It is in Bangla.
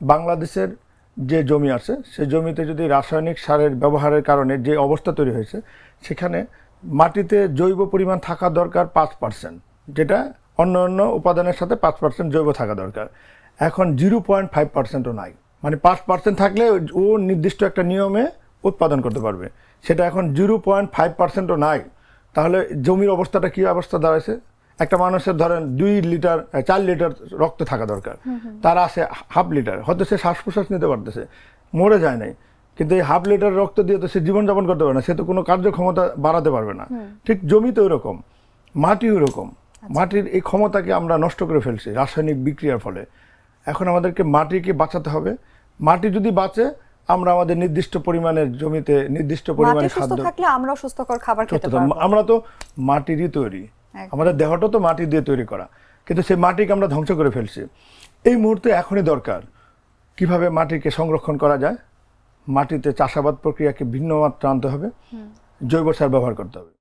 বাংলাদেশের যে জমি আছে সে জমিতে যদি রাসায়নিক সারের ব্যবহারের কারণে যে অবস্থা তৈরি হয়েছে, সেখানে মাটিতে জৈব পরিমাণ থাকা দরকার পাঁচ পার্সেন্ট, যেটা অন্য অন্য উপাদানের সাথে পাঁচ পার্সেন্ট জৈব থাকা দরকার। এখন জিরো পয়েন্ট ফাইভ পার্সেন্টও নাই। মানে পাঁচ পার্সেন্ট থাকলে ও নির্দিষ্ট একটা নিয়মে উৎপাদন করতে পারবে। সেটা এখন জিরো পয়েন্ট ফাইভ পার্সেন্টও নাই। তাহলে জমির অবস্থাটা কী অবস্থা দাঁড়াইছে? একটা মানুষের ধরেন দুই লিটার চার লিটার রক্ত থাকা দরকার। তার আছে হাফ লিটার। হয়তো সে শ্বাস প্রশ্বাস নিতে পারতেছে মরে যায় নাই। কিন্তু এই হাফ লিটার রক্ত দিয়ে তো সে জীবনযাপন করতে পারবে না সে তো কোনো কার্যক্ষমতা বাড়াতে পারবে না। ঠিক জমিতে ওরকম মাটি ওরকম। মাটির এই ক্ষমতাকে আমরা নষ্ট করে ফেলছি রাসায়নিক বিক্রিয়ার ফলে। এখন আমাদেরকে মাটিকে বাঁচাতে হবে। মাটি যদি বাঁচে আমরা আমাদের নির্দিষ্ট পরিমাণের জমিতে নির্দিষ্ট পরিমাণে খাদ্য থাকলে আমরাও সুস্থকর খাবার খেতে সত্যতা। পারব। আমরা তো মাটিরই তৈরি। আমাদের দেহটা তো মাটি দিয়ে তৈরি করা কিন্তু সেই মাটিকে আমরা ধ্বংস করে ফেলছি। এই মুহূর্তে এখনই দরকার কীভাবে মাটিকে সংরক্ষণ করা যায় মাটিতে চাষাবাদ প্রক্রিয়াকে ভিন্ন মাত্রা আনতে হবে জৈব সার ব্যবহার করতে হবে।